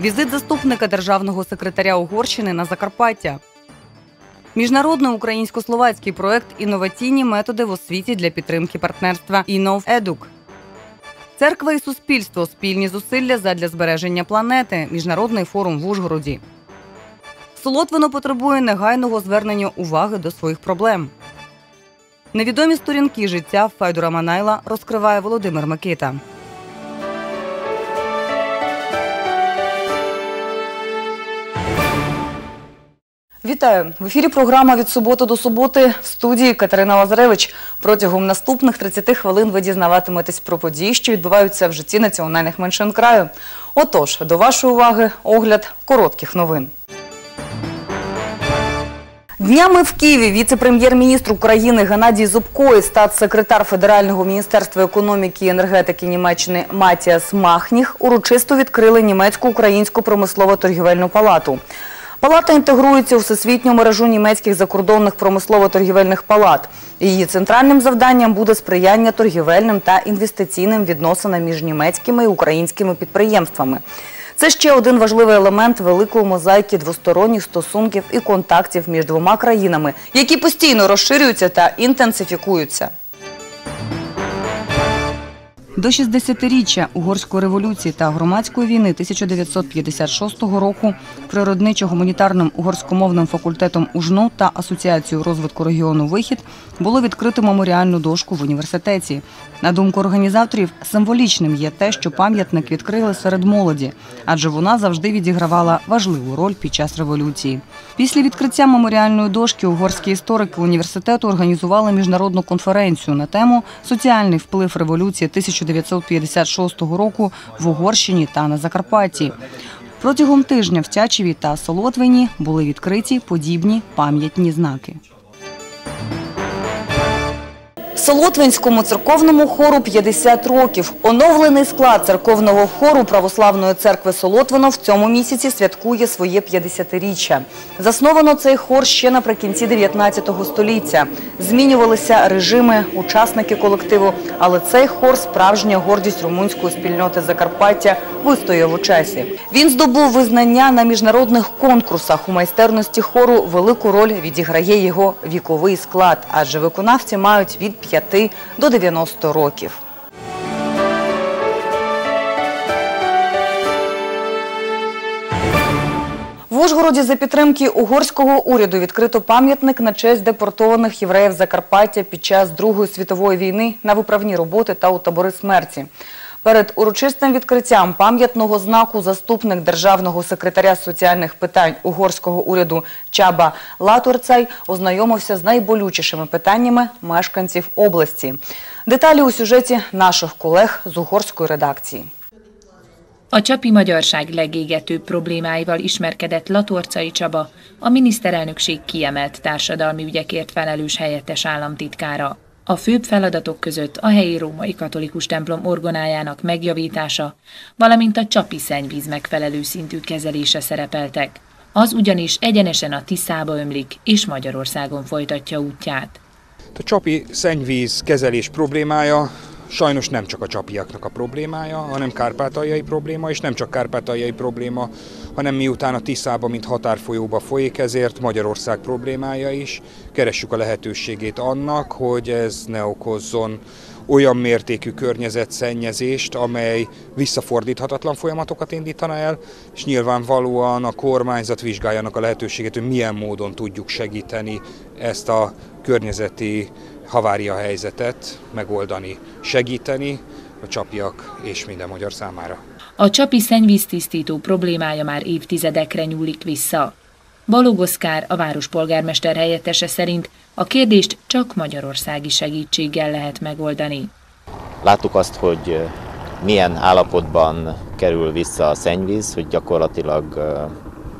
Візит заступника державного секретаря Угорщини на Закарпаття. Міжнародний українсько-словацький проект Інноваційні методи в освіті для підтримки партнерства «Іннов-Едук». Церква і суспільство спільні зусилля задля збереження планети. Міжнародний форум в Ужгороді. Солотвино потребує негайного звернення уваги до своїх проблем. Невідомі сторінки життя Файдура Манайла розкриває Володимир Микита. Вітаю в ефірі. Програма від суботи до суботи в студії Катерина Лазаревич. Протягом наступних 30 хвилин ви дізнаватиметесь про події, що відбуваються в житті національних меншин краю. Отож, до вашої уваги огляд коротких новин. Днями в Києві віце-прем'єр-міністр України Геннадій Зубко і статс-секретар Федерального міністерства економіки і енергетики Німеччини Матіас Махніх урочисто відкрили німецько-українську промислово торгівельну палату. Палата інтегрується у всесвітню мережу німецьких закордонних промислово-торгівельних палат. Її центральним завданням буде сприяння торгівельним та інвестиційним відносинам між німецькими і українськими підприємствами. Це ще один важливий елемент великої мозаїки двосторонніх стосунків і контактів між двома країнами, які постійно розширюються та інтенсифікуються. До 60-річчя угорської революції та громадської війни 1956 року природничо-гуманітарним угорськомовним факультетом УЖНУ та Асоціацією розвитку регіону Вихід було відкрито меморіальну дошку в університеті. На думку організаторів, символічним є те, що пам'ятник відкрили серед молоді, адже вона завжди відігравала важливу роль під час революції. Після відкриття меморіальної дошки угорські історики університету організували міжнародну конференцію на тему Соціальний вплив революції 1956 року в Угорщині та на Закарпатті. Протягом тижня в Тячеві та Солотвині були відкриті подібні пам'ятні знаки. Солотвинському церковному хору 50 років. Оновлений склад церковного хору Православної церкви Солотвино в цьому місяці святкує своє 50-річчя. Засновано цей хор ще наприкінці 19 століття. Змінювалися режими, учасники колективу, але цей хор – справжня гордість румунської спільноти Закарпаття вистояв у часі. Він здобув визнання на міжнародних конкурсах. У майстерності хору велику роль відіграє його віковий склад, адже виконавці мають від 5 до 90 років. В Ужгороді за підтримки угорського уряду відкрито пам'ятник на честь депортованих євреїв Закарпаття під час Другої світової війни на виправні роботи та у табори смерті. Перед урочистим відкриттям пам'ятного знаку заступник державного секретаря соціальних питань угорського уряду Чаба Латурцай ознайомився з найболючішими питаннями мешканців області. Деталі у сюжеті наших колег з угорської редакції. A csapi magyarság legégetőbb problémáival ismerkedett Latorcai Csaba, a miniszterelnökség kiemelt társadalmi ügyekért felelős helyettes államtitkára. A főbb feladatok között a helyi római katolikus templom orgonájának megjavítása, valamint a csapi szennyvíz megfelelő szintű kezelése szerepeltek. Az ugyanis egyenesen a Tiszába ömlik, és Magyarországon folytatja útját. A csapi szennyvíz kezelés problémája sajnos nem csak a csapiaknak a problémája, hanem kárpátaljai probléma, és nem csak kárpátaljai probléma, hanem miután a Tiszába, mint határfolyóba folyik, ezért Magyarország problémája is. Keressük a lehetőségét annak, hogy ez ne okozzon olyan mértékű környezetszennyezést, amely visszafordíthatatlan folyamatokat indítana el, és nyilvánvalóan a kormányzat vizsgáljanak a lehetőségét, hogy milyen módon tudjuk segíteni ezt a környezeti havária helyzetet megoldani, segíteni a csapiak és minden magyar számára. A csapi szennyvíztisztító problémája már évtizedekre nyúlik vissza. Balog Oszkár, a város polgármester helyettese szerint a kérdést csak magyarországi segítséggel lehet megoldani. Láttuk azt, hogy milyen állapotban kerül vissza a szennyvíz, hogy gyakorlatilag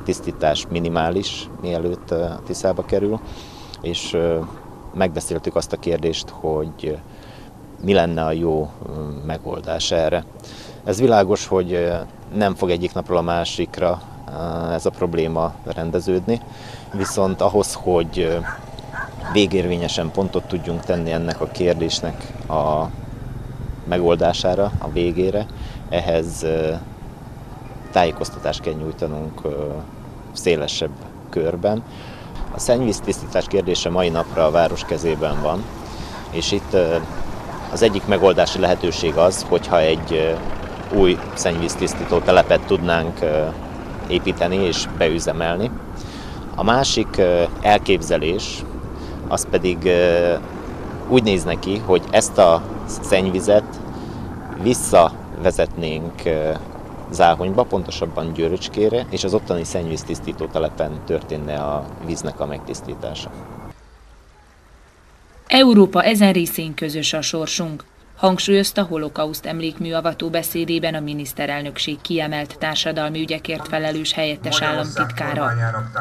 tisztítás minimális, mielőtt Tiszába kerül, és megbeszéltük azt a kérdést, hogy mi lenne a jó megoldás erre. Ez világos, hogy nem fog egyik napról a másikra ez a probléma rendeződni, viszont ahhoz, hogy végérvényesen pontot tudjunk tenni ennek a kérdésnek a megoldására, a végére, ehhez tájékoztatást kell nyújtanunk szélesebb körben. A szennyvíztisztítás kérdése mai napra a város kezében van, és itt az egyik megoldási lehetőség az, hogyha egy új szennyvíztisztító telepet tudnánk építeni és beüzemelni. A másik elképzelés az pedig úgy néz neki, hogy ezt a szennyvizet visszavezetnénk Záhonyba, pontosabban Győröcskére, és az ottani szennyvíztisztító telepen történne a víznek a megtisztítása. Európa ezen részén közös a sorsunk, hangsúlyozta holokauszt emlékműavató beszédében a miniszterelnökség kiemelt társadalmi ügyekért felelős helyettes államtitkára.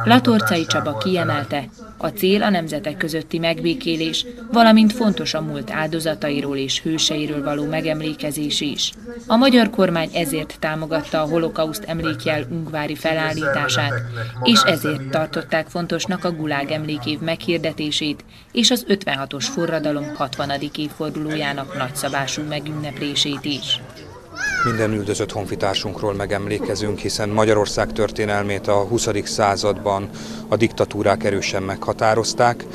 Latorcai Csaba kiemelte, a cél a nemzetek közötti megbékélés, valamint fontos a múlt áldozatairól és hőseiről való megemlékezés is. A magyar kormány ezért támogatta a holokauszt emlékjel Ungvári felállítását, és ezért tartották fontosnak a Gulág emlékév meghirdetését és az 56-os forradalom 60. évfordulójának nagyszabású megünneplését is. Minden üldözött honfitársunkról megemlékezünk, hiszen Magyarország történelmét a 20. században a diktatúrák erősen meghatározták,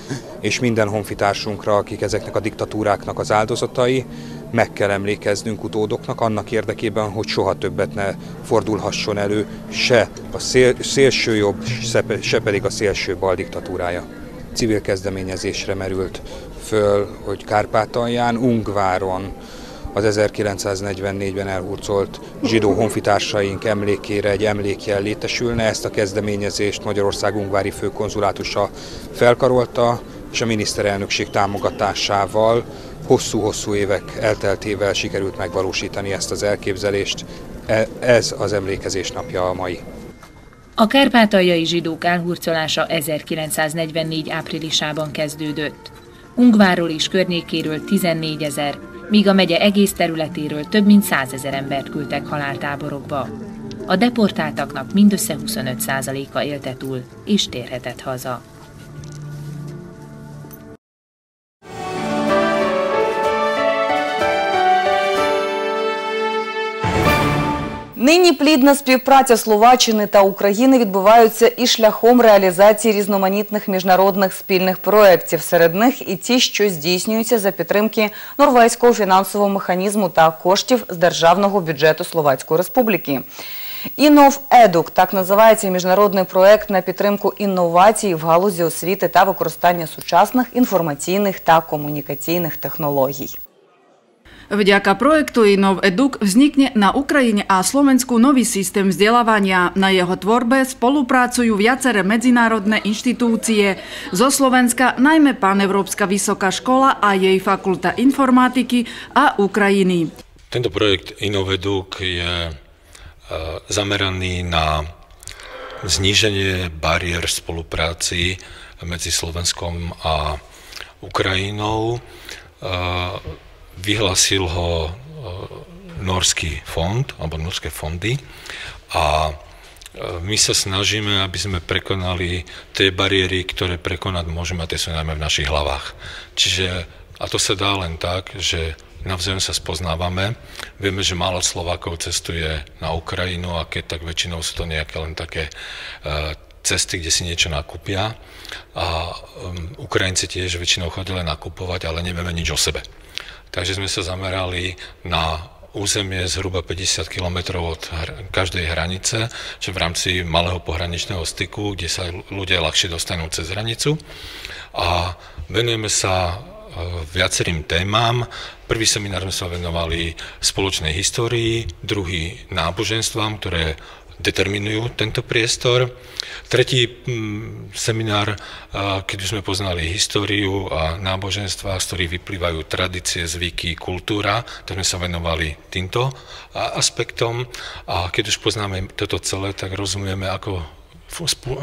és minden honfitársunkra, akik ezeknek a diktatúráknak az áldozatai, meg kell emlékeznünk utódoknak annak érdekében, hogy soha többet ne fordulhasson elő se a szél, szélső jobb, se pedig a szélső bal diktatúrája. Civil kezdeményezésre merült föl, hogy Kárpátalján, Ungváron, az 1944-ben elhurcolt zsidó honfitársaink emlékére egy emlékjel létesülne. Ezt a kezdeményezést Magyarország Ungvári főkonzulátusa felkarolta, és a miniszterelnökség támogatásával hosszú-hosszú évek elteltével sikerült megvalósítani ezt az elképzelést. E, ez az emlékezés napja a mai. A kárpátaljai zsidók elhurcolása 1944 áprilisában kezdődött. Ungváról és környékéről 14 ezer, míg a megye egész területéről több mint 100 ezer embert küldtek haláltáborokba. A deportáltaknak mindössze 25%-a élte túl, és térhetett haza. Нині плідна співпраця Словаччини та України відбуваються і шляхом реалізації різноманітних міжнародних спільних проєктів. Серед них і ті, що здійснюються за підтримки Норвезького фінансового механізму та коштів з державного бюджету Словацької Республіки. Інов Едук так називається міжнародний проєкт на підтримку інновацій в галузі освіти та використання сучасних інформаційних та комунікаційних технологій. Vďaka projektu Inov Eduk vznikne na Ukrajine a Slovensku nový systém vzdelávania. Na jeho tvorbe spolupracujú viaceré medzinárodné inštitúcie. Zo Slovenska najmä Paneurópska vysoká škola a jej fakulta informatiky a Ukrajiny. Tento projekt Inoveduk je e, zameraný na zníženie bariér spolupráci medzi Slovenskom a Ukrajinou e, vyhlasil ho e, norský fond, alebo norské fondy a e, my sa snažíme, aby sme prekonali tie bariéry, ktoré prekonať môžeme, a tie sú najmä v našich hlavách. Čiže, a to sa dá len tak, že navzájom sa spoznávame. Vieme, že málo Slovákov cestuje na Ukrajinu a keď tak väčšinou sú to nejaké len také uh, cesty, kde si niečo nakúpia. A um, Ukrajinci tiež väčšinou chodili nakupovať, ale nevieme nič o sebe. Takže sme sa zamerali na územie zhruba 50 km od každej hranice, čo v rámci malého pohraničného styku, kde sa ľudia ľahšie dostanú cez hranicu. A venujeme sa e, viacerým témam. Prvý seminár sme sa venovali spoločnej histórii, druhý náboženstvám, ktoré determinujú tento priestor. Tretí mm, seminár, keď už sme poznali históriu a náboženstva, z ktorých vyplývajú tradície, zvyky, kultúra, tak sme sa venovali týmto aspektom. A keď už poznáme toto celé, tak rozumieme, ako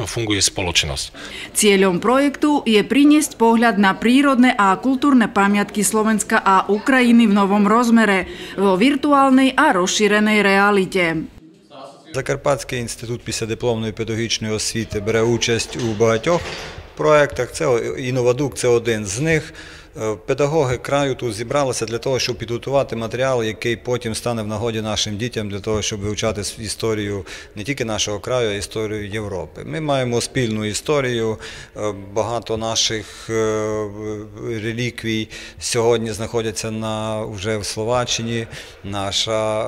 funguje spoločnosť. Cieľom projektu je priniesť pohľad na prírodné a kultúrne pamiatky Slovenska a Ukrajiny v novom rozmere, vo virtuálnej a rozšírenej realite. Закарпатський інститут післядипломної педагогічної освіти бере участь у багатьох проєктах. Це Інновадук це один з них. Е, Педагоги краю тут зібралися для того, щоб підготувати матеріал, який потім стане в нагоді нашим дітям для того, щоб вивчати історію не тільки нашого краю, а й історію Європи. Ми маємо спільну історію. е, Багато наших е, реліквій сьогодні знаходяться на вже в Словаччині. Наша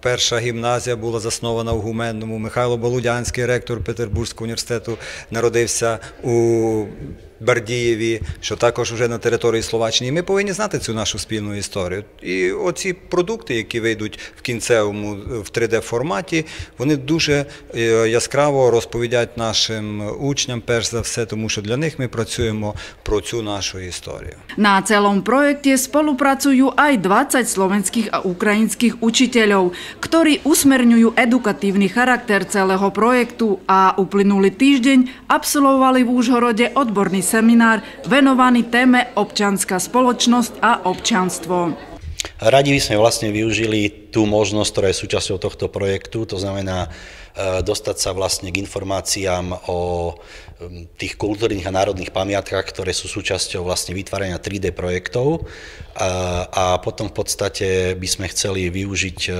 перша гімназія була заснована у Гуменному. Михайло Болудянський, ректор Петербурзького університету, народився у Бардієві, що також вже на території Словаччини. І ми повинні знати цю нашу спільну історію. І оці продукти, які вийдуть в кінцевому в 3D-форматі, вони дуже е, яскраво розповідять нашим учням, перш за все, тому що для них ми працюємо про цю нашу історію. Na celom projekte spolupracujú aj 20 slovenských a ukrajinských učiteľov, ktorí usmerňujú edukatívny charakter celého projektu a uplynulý týždeň absolvovali v Úžhorode odborný seminár venovaný téme občanská spoločnosť a občanstvo. Radi by sme vlastne využili tú možnosť, ktorá je súčasťou tohto projektu, to znamená e, dostať sa vlastne k informáciám o tých kultúrnych a národných pamiatkách, ktoré sú súčasťou vlastne vytvárania 3D projektov a, a potom v podstate by sme chceli využiť e,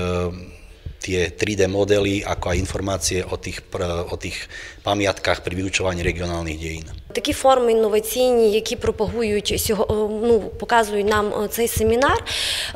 tie 3D modely, ako aj informácie o tých, o tých pamiatkách pri vyučovaní regionálnych dejín. Такі форми інноваційні, які пропагують сього- ну, показують нам цей семінар,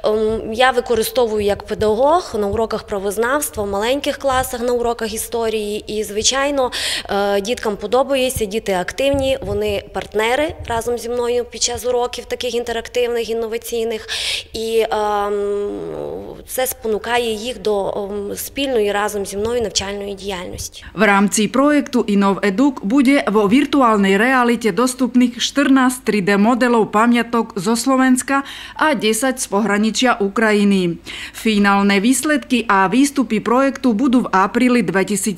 ем, я використовую як педагог на уроках правознавства, в маленьких класах на уроках історії. І, звичайно, е, діткам подобається, діти активні, вони партнери разом зі мною під час уроків таких інтерактивних, інноваційних. І ем, це спонукає їх до ем, спільної разом зі мною навчальної діяльності. V rámci projektu InnovEduc bude vo virtuálnej realite dostupných 14 3D modelov pamiatok zo Slovenska a 10 z pohraničia Ukrajiny. Finálne výsledky a výstupy projektu budú v apríli 2017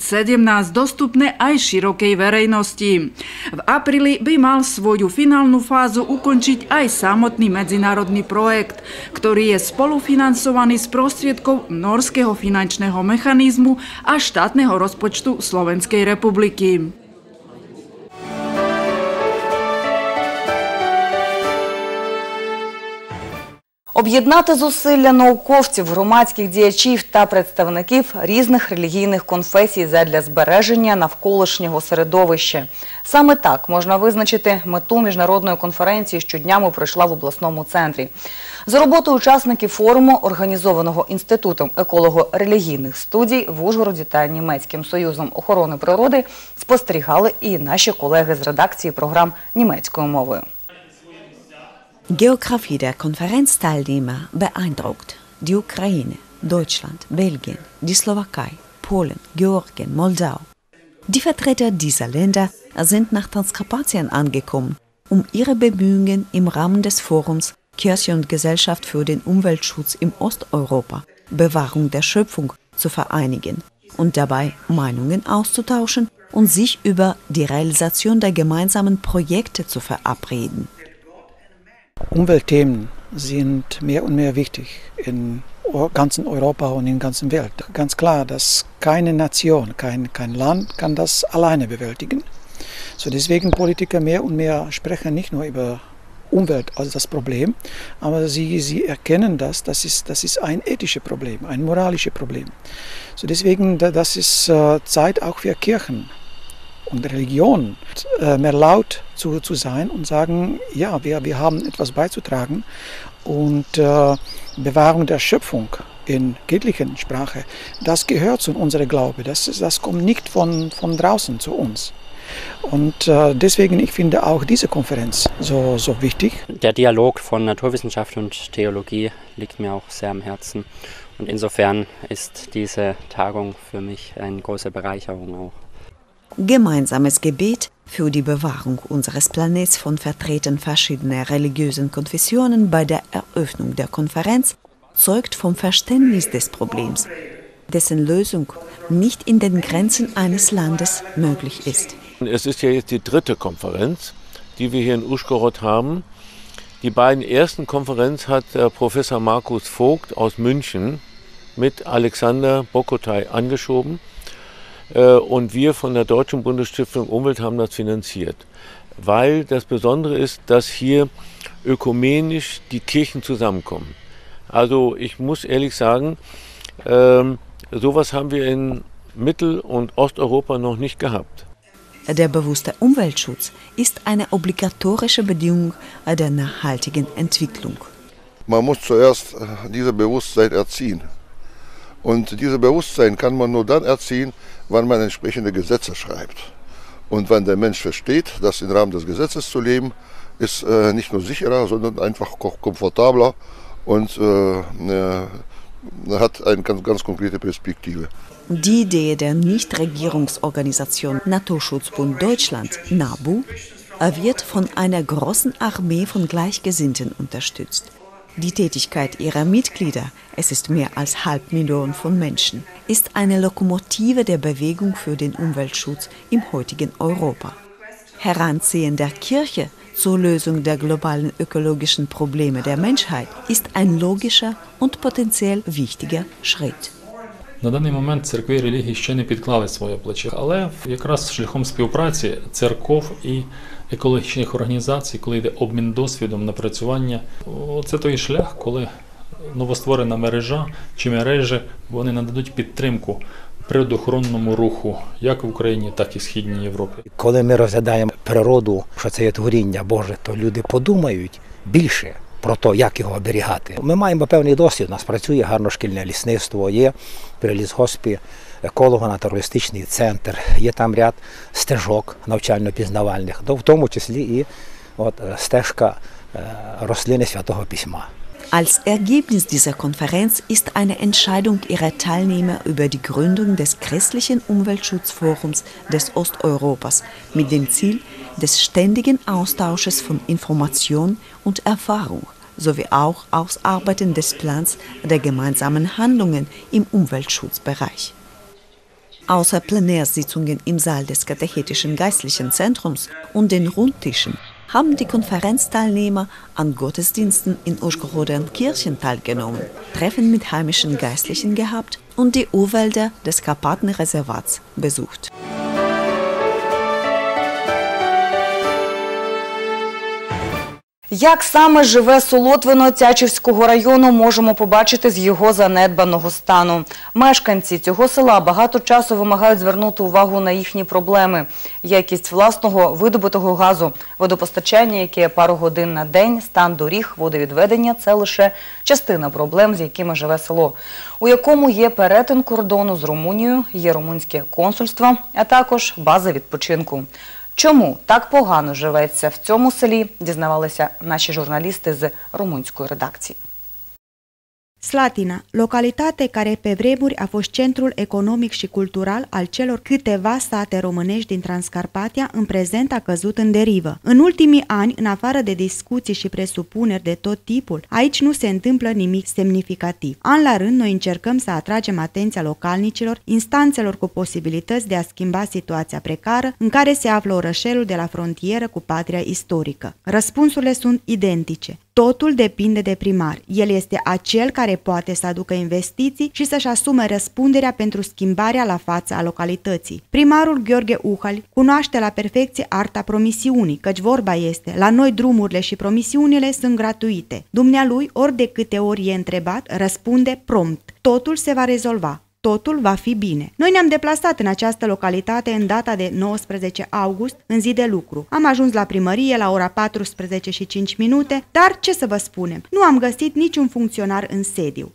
dostupné aj širokej verejnosti. V apríli by mal svoju finálnu fázu ukončiť aj samotný medzinárodný projekt, ktorý je spolufinancovaný z prostriedkov Norského finančného mechanizmu a štátneho rozpočtu Slovenskej republiky. Об'єднати зусилля науковців, громадських діячів та представників різних релігійних конфесій задля збереження навколишнього середовища. Саме так можна визначити мету міжнародної конференції, що днями пройшла в обласному центрі. За роботою учасників форуму, організованого Інститутом еколого-релігійних студій в Ужгороді та Німецьким союзом охорони природи, спостерігали і наші колеги з редакції програм німецькою мовою. Geografie der Konferenzteilnehmer beeindruckt. Die Ukraine, Deutschland, Belgien, die Slowakei, Polen, Georgien, Moldau. Die Vertreter dieser Länder sind nach Transkarpatien angekommen, um ihre Bemühungen im Rahmen des Forums Kirche und Gesellschaft für den Umweltschutz im Osteuropa, Bewahrung der Schöpfung zu vereinigen und dabei Meinungen auszutauschen und sich über die Realisation der gemeinsamen Projekte zu verabreden. Umweltthemen sind mehr und mehr wichtig in ganzen Europa und in der ganzen Welt. Ganz klar, dass keine Nation, kein, kein Land kann das alleine bewältigen. So deswegen Politiker mehr und mehr sprechen nicht nur über Umwelt als das Problem, aber sie, sie erkennen das, das ist, das ist ein ethisches Problem, ein moralisches Problem. So deswegen, da- das ist äh, Zeit auch für Kirchen und Religion äh, mehr laut zu, zu sein und sagen, ja, wir, wir haben etwas beizutragen und äh, Bewahrung der Schöpfung in kirchlichen Sprache, das gehört zu unserem Glaube, das, das kommt nicht von, von draußen zu uns. Und äh, deswegen, ich finde auch diese Konferenz so, so wichtig. Der Dialog von Naturwissenschaft und Theologie liegt mir auch sehr am Herzen. Und insofern ist diese Tagung für mich eine große Bereicherung auch. Gemeinsames Gebet für die Bewahrung unseres Planets von Vertretern verschiedener religiösen Konfessionen bei der Eröffnung der Konferenz zeugt vom Verständnis des Problems, dessen Lösung nicht in den Grenzen eines Landes möglich ist. Es ist ja jetzt die dritte Konferenz, die wir hier in Uschgorod haben. Die beiden ersten Konferenzen hat Professor Markus Vogt aus München mit Alexander Bokotay angeschoben. Äh, Und wir von der Deutschen Bundesstiftung Umwelt haben das finanziert. weil das Besondere ist, dass hier ökumenisch die Kirchen zusammenkommen. Also ich muss ehrlich sagen, ähm, sowas haben wir in Mittel- und Osteuropa noch nicht gehabt. Der bewusste Umweltschutz ist eine obligatorische Bedingung der nachhaltigen Entwicklung. Man muss zuerst äh, dieses Bewusstsein erziehen. Und dieses Bewusstsein kann man nur dann erziehen, wenn man entsprechende Gesetze schreibt. Und wenn der Mensch versteht, dass im Rahmen des Gesetzes zu leben, ist äh, nicht nur sicherer, sondern einfach komfortabler und äh, äh, hat eine ganz, ganz konkrete Perspektive. Die Idee der Nichtregierungsorganisation Naturschutzbund Deutschland, NABU, wird von einer großen Armee von Gleichgesinnten unterstützt. Die Tätigkeit ihrer Mitglieder, es ist mehr als halb Million von Menschen, ist eine Lokomotive der Bewegung für den Umweltschutz im heutigen Europa. Heranziehen der Kirche zur Lösung der globalen ökologischen Probleme der Menschheit ist ein logischer und potenziell wichtiger Schritt. На даний момент церкви і релігії ще не підклали своє плече, але якраз шляхом співпраці церков і екологічних організацій, коли йде обмін досвідом, напрацювання, це той шлях, коли новостворена мережа чи мережі вони нададуть підтримку природоохоронному руху як в Україні, так і в Східній Європі. Коли ми розглядаємо природу, що це є творіння Боже, то люди подумають більше про те, як його оберігати. Ми маємо певний досвід. У нас працює гарно шкільне лісництво, є при лісгоспі еколого-натуралістичний центр, є там ряд стежок навчально-пізнавальних, в тому числі і от, стежка рослини святого письма. Als Ergebnis dieser Konferenz ist eine Entscheidung ihrer Teilnehmer über die Gründung des christlichen Umweltschutzforums des Osteuropas mit dem Ziel des ständigen Austausches von Information und Erfahrung sowie auch Ausarbeiten des Plans der gemeinsamen Handlungen im Umweltschutzbereich. Außer Plenärsitzungen im Saal des Katechetischen Geistlichen Zentrums und den Rundtischen haben die Konferenzteilnehmer an Gottesdiensten in Uschgoroder Kirchen teilgenommen, Treffen mit heimischen Geistlichen gehabt und die Urwälder des Karpatenreservats besucht. Як саме живе Солотвино Тячівського району, можемо побачити з його занедбаного стану. Мешканці цього села багато часу вимагають звернути увагу на їхні проблеми. Якість власного видобутого газу, водопостачання, яке пару годин на день, стан доріг, водовідведення – це лише частина проблем, з якими живе село, у якому є перетин кордону з Румунією, є румунське консульство, а також база відпочинку. Чому так погано живеться в цьому селі, дізнавалися наші журналісти з румунської редакції. Slatina, localitate care pe vremuri a fost centrul economic și cultural al celor câteva state românești din Transcarpatia, în prezent a căzut în derivă. În ultimii ani, în afară de discuții și presupuneri de tot tipul, aici nu se întâmplă nimic semnificativ. An la rând, noi încercăm să atragem atenția localnicilor, instanțelor cu posibilități de a schimba situația precară în care se află orășelul de la frontieră cu patria istorică. Răspunsurile sunt identice. Totul depinde de primar. El este acel care poate să aducă investiții și să-și asume răspunderea pentru schimbarea la față a localității. Primarul Gheorghe Uhal cunoaște la perfecție arta promisiunii, căci vorba este, la noi drumurile și promisiunile sunt gratuite. Dumnealui, ori de câte ori e întrebat, răspunde prompt. Totul se va rezolva totul va fi bine. Noi ne-am deplasat în această localitate în data de 19 august, în zi de lucru. Am ajuns la primărie la ora 14 și 5 minute, dar ce să vă spunem, nu am găsit niciun funcționar în sediu.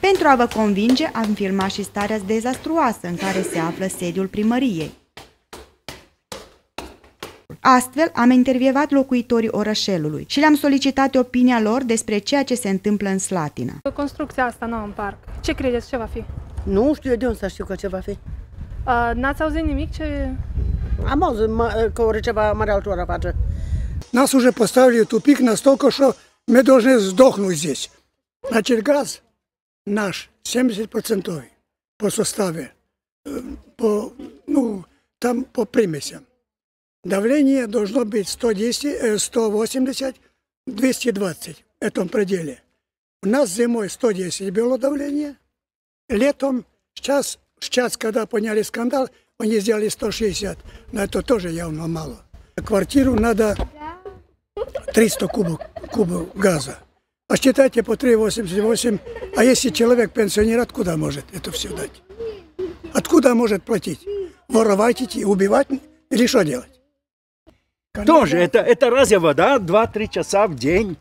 Pentru a vă convinge, am filmat și starea dezastruoasă în care se află sediul primăriei. Astfel, am intervievat locuitorii orășelului și le-am solicitat opinia lor despre ceea ce se întâmplă în Slatina. Construcția asta nouă în parc, ce credeți, ce va fi? Nu știu eu de unde să știu că ce va fi. Uh, n-ați auzit nimic ce... Am auzit că ori ceva mare altura face. Нас уже поставили тупик настолько, что мы должны сдохнуть здесь. Значит, газ наш 70% по составе, по, ну, там по примесям. Давление должно быть 110, 180, 220 в этом пределе. У нас зимой 110 было давление, летом сейчас Сейчас, когда поняли скандал, они сделали 160. Но это тоже явно мало. Квартиру надо 300 кубов, кубов газа. А считайте по 3,88. А если человек пенсионер, откуда может это все дать? Откуда может платить? Воровать идти, убивать или что делать? Тоже, это, это разве вода 2-3 часа в день?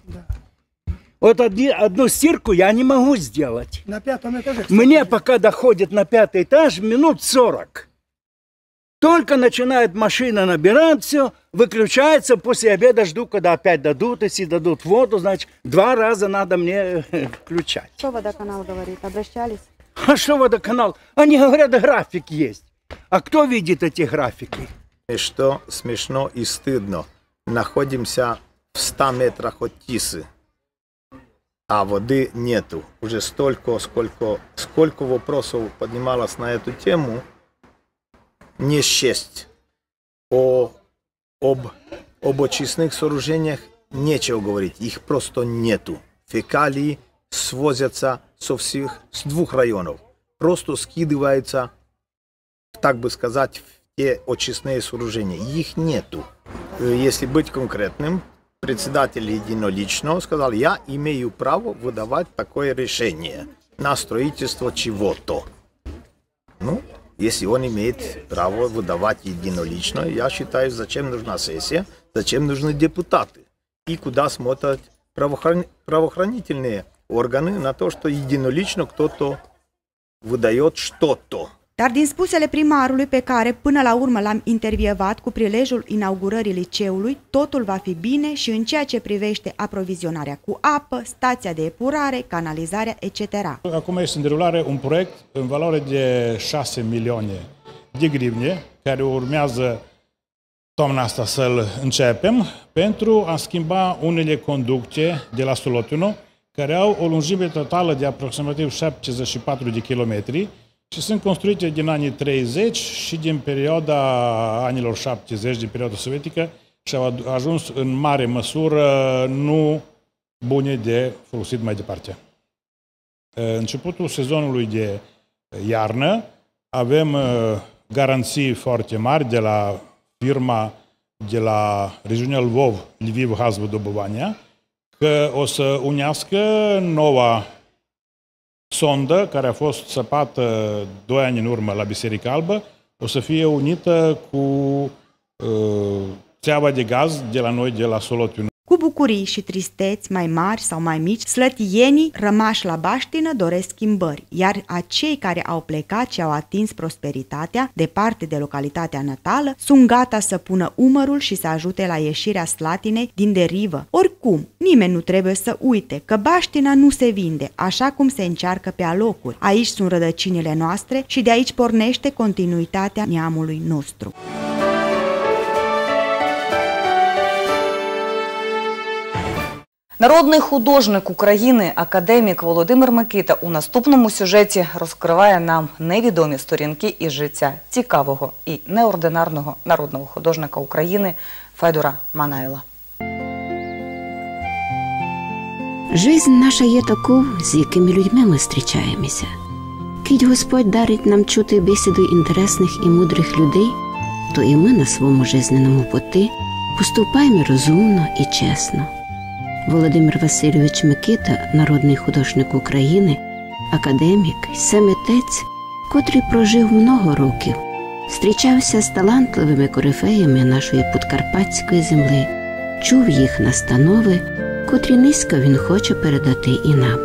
Вот одни, одну стирку я не могу сделать. На пятом этаже. кстати, Мне пока доходит на пятый этаж минут 40. Только начинает машина набирать все, выключается, после обеда жду, когда опять дадут, если дадут воду, значит, два раза надо мне э, включать. Что водоканал говорит? Обращались? А что водоканал? Они говорят, график есть. А кто видит эти графики? Что смешно и стыдно. Находимся в 100 метрах от Тисы, а воды нету. Уже столько, сколько, сколько вопросов поднималось на эту тему, не счесть. О, об, об очистных сооружениях нечего говорить, их просто нету. Фекалии свозятся со всех, с двух районов. Просто скидываются, так бы сказать, те очистные сооружения. Их нету. Э, Если быть конкретным, председатель единолично сказал, я имею право выдавать такое решение на строительство чего-то. Ну, если он имеет право выдавать единолично, я считаю, зачем нужна сессия, зачем нужны депутаты и куда смотрят правоохран- правоохранительные органы на то, что единолично кто-то выдает что-то. Dar din spusele primarului pe care până la urmă l-am intervievat cu prilejul inaugurării liceului, totul va fi bine și în ceea ce privește aprovizionarea cu apă, stația de epurare, canalizarea, etc. Acum este în derulare un proiect în valoare de 6 milioane de grivne, care urmează toamna asta să-l începem, pentru a schimba unele conducte de la Solotino, care au o lungime totală de aproximativ 74 de kilometri și sunt construite din anii 30 și din perioada anilor 70, din perioada sovietică, și au ajuns în mare măsură nu bune de folosit mai departe. Începutul sezonului de iarnă avem uh, garanții foarte mari de la firma de la regiunea Lvov, Lviv Hazvodobovania, că o să unească noua sondă care a fost săpată doi ani în urmă la Biserica Albă, o să fie unită cu uh, țeava de gaz de la noi, de la Solotiun. Cu bucurii și tristeți mai mari sau mai mici, slătienii rămași la baștină doresc schimbări, iar acei care au plecat și au atins prosperitatea departe de localitatea natală sunt gata să pună umărul și să ajute la ieșirea slatinei din derivă. Oricum, nimeni nu trebuie să uite că baștina nu se vinde, așa cum se încearcă pe alocuri. Aici sunt rădăcinile noastre și de aici pornește continuitatea neamului nostru. Народний художник України, академік Володимир Микита у наступному сюжеті розкриває нам невідомі сторінки із життя цікавого і неординарного народного художника України Федора Манайла. Жизнь наша є таку, з якими людьми ми зустрічаємося. Кить Господь дарить нам чути бесіду інтересних і мудрих людей, то і ми на своєму жизненному пути поступаємо розумно і чесно. Володимир Васильович Микита, народний художник України, академік, семетець, котрий прожив много років, зустрічався з талантливими корифеями нашої подкарпатської земли, чув їх настанови, котрі низько він хоче передати і нам.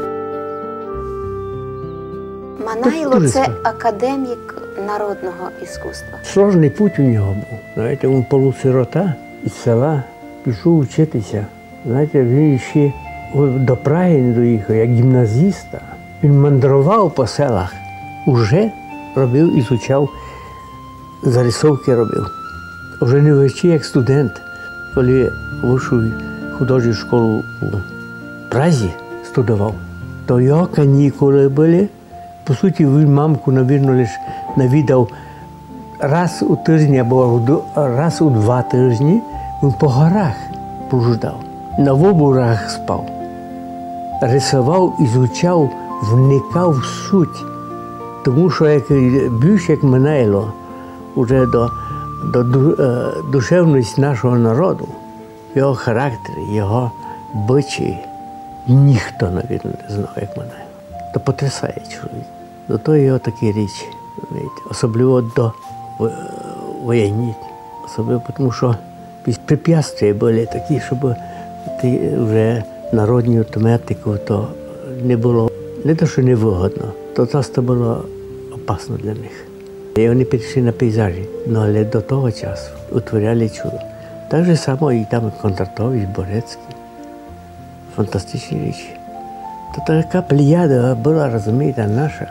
Манайло це академік народного іскусства. Сложний путь у нього був. Знаєте, він полусирота із села пішов вчитися. Знаєте, він ще до Праги не доїхав, як гімназіста. Він мандрував по селах, уже робив, ізучав, зарисовки робив. Вже не вчи як студент, коли вийшов художню школу у Празі студував, то його канікули були. По суті, він мамку, навірно, лише навідав раз у тиждень або раз у два тижні, він по горах блуждав, на вобурах спав, рисував, ізучав, вникав в суть Тому що як більш як Манайло вже до, до е, душевності нашого народу, його характер, його бичі, ніхто навіть не знав, як Манайло. То потрясає чоловік. До того його такі речі, особливо до е, воєнні. Особливо тому, що препятствия були такі, щоб ти вже народню тематику то не було не то, що невигодно, то часто було опасно для них. І вони пішли на пейзажі, ну, але до того часу утворяли чудо. Так же само і там Контратович, Борецький. Фантастичні речі. То така плеяда була, розумієте, наша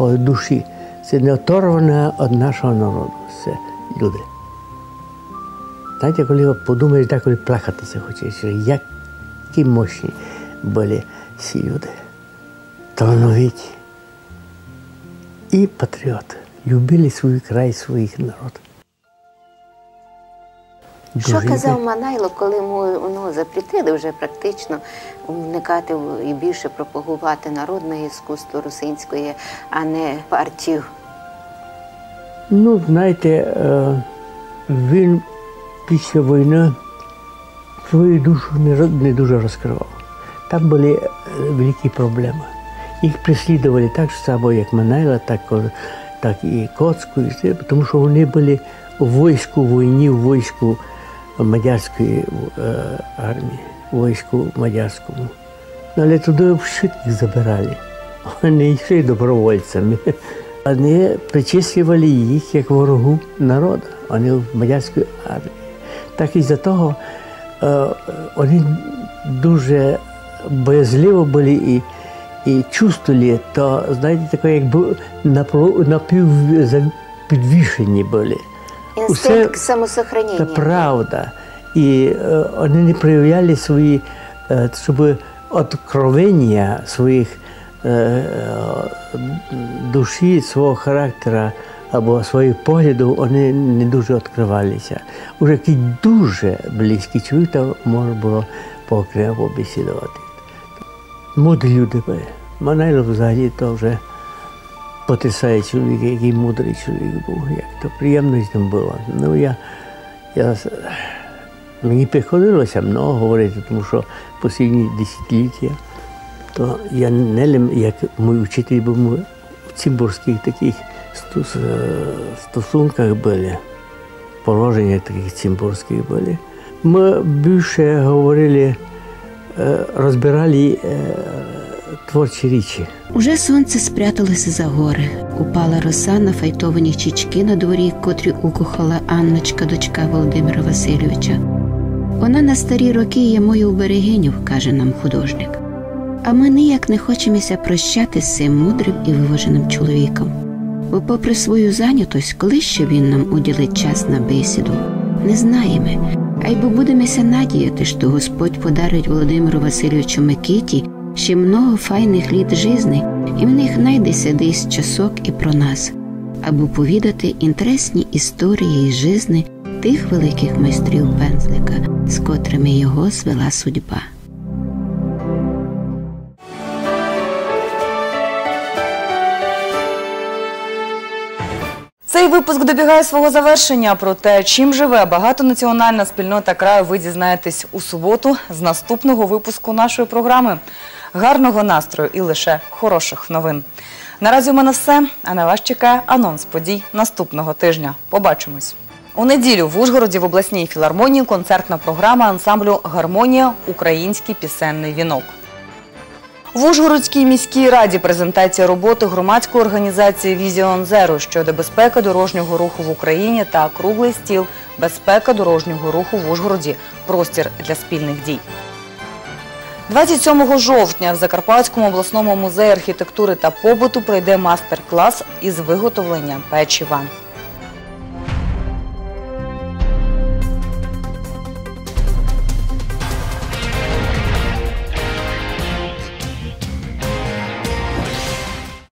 душі. Це не оторвана від нашого народу. Це люди. Знаєте, коли подумаєш, деколи плакатися хочеш, які мощні були ці люди. Талановиті і патріоти. Любили свій край, своїх народ. Що казав Манайло, коли йому ну, запретили вже практично вникати в- і більше пропагувати народне іскусство русинської, а не партію? Ну, знаєте, е, він після війни свою душу не, дуже розкривав. Там були е, великі проблеми. Їх переслідували так само, як Манайла, так, так і Коцку, і все, тому що вони були у війську війні, в війську мадярської е, армії, в війську мадярському. Але туди їх забирали. Вони йшли добровольцями. Вони причислювали їх як ворогу народу, вони в мадярській армії. Так і за того е, вони дуже боязливо були і, і чувствували, то, знаєте, таке, якби напівпідвішені були. Інстинкт Це правда. І е, вони не проявляли свої, е, щоб откровення своїх душі, свого характера або своїх поглядів, вони не дуже відкривалися. Уже який дуже близький чоловік, то можна було поокремо побесідувати. Мудрі люди були. Манайло взагалі то вже потрясає чоловік, який мудрий чоловік був. Як то приємно з ним було. Ну, я, я, мені приходилося много говорити, тому що останні десятиліття, то я не як мій вчитель був в цимбурських таких стосунках були, положення таких цимбурських були. Ми більше говорили, е, розбирали е, творчі речі. Уже сонце спряталося за гори. Упала роса на файтовані чічки на дворі, котрі укохала Анночка, дочка Володимира Васильовича. Вона на старі роки є мою берегиню, каже нам художник. А ми ніяк не хочемося прощати з цим мудрим і виваженим чоловіком. Бо, попри свою зайнятость, коли ще він нам уділить час на бесіду, не знаємо. А й бо будемося надіяти, що Господь подарить Володимиру Васильовичу Микиті ще много файних літ жизни, і в них найдеться десь часок і про нас, аби повідати інтересні історії із жизни тих великих майстрів пензлика, з котрими його звела судьба. Цей випуск добігає свого завершення. Про те, чим живе багатонаціональна спільнота краю, ви дізнаєтесь у суботу з наступного випуску нашої програми. Гарного настрою і лише хороших новин. Наразі у мене все, а на вас чекає анонс подій наступного тижня. Побачимось. У неділю в Ужгороді в обласній філармонії концертна програма ансамблю Гармонія Український пісенний вінок. В Ужгородській міській раді презентація роботи громадської організації Візіон Зеро щодо безпеки дорожнього руху в Україні та круглий стіл Безпека дорожнього руху в Ужгороді. Простір для спільних дій. 27 жовтня в Закарпатському обласному музеї архітектури та побуту пройде мастер-клас із виготовлення печива.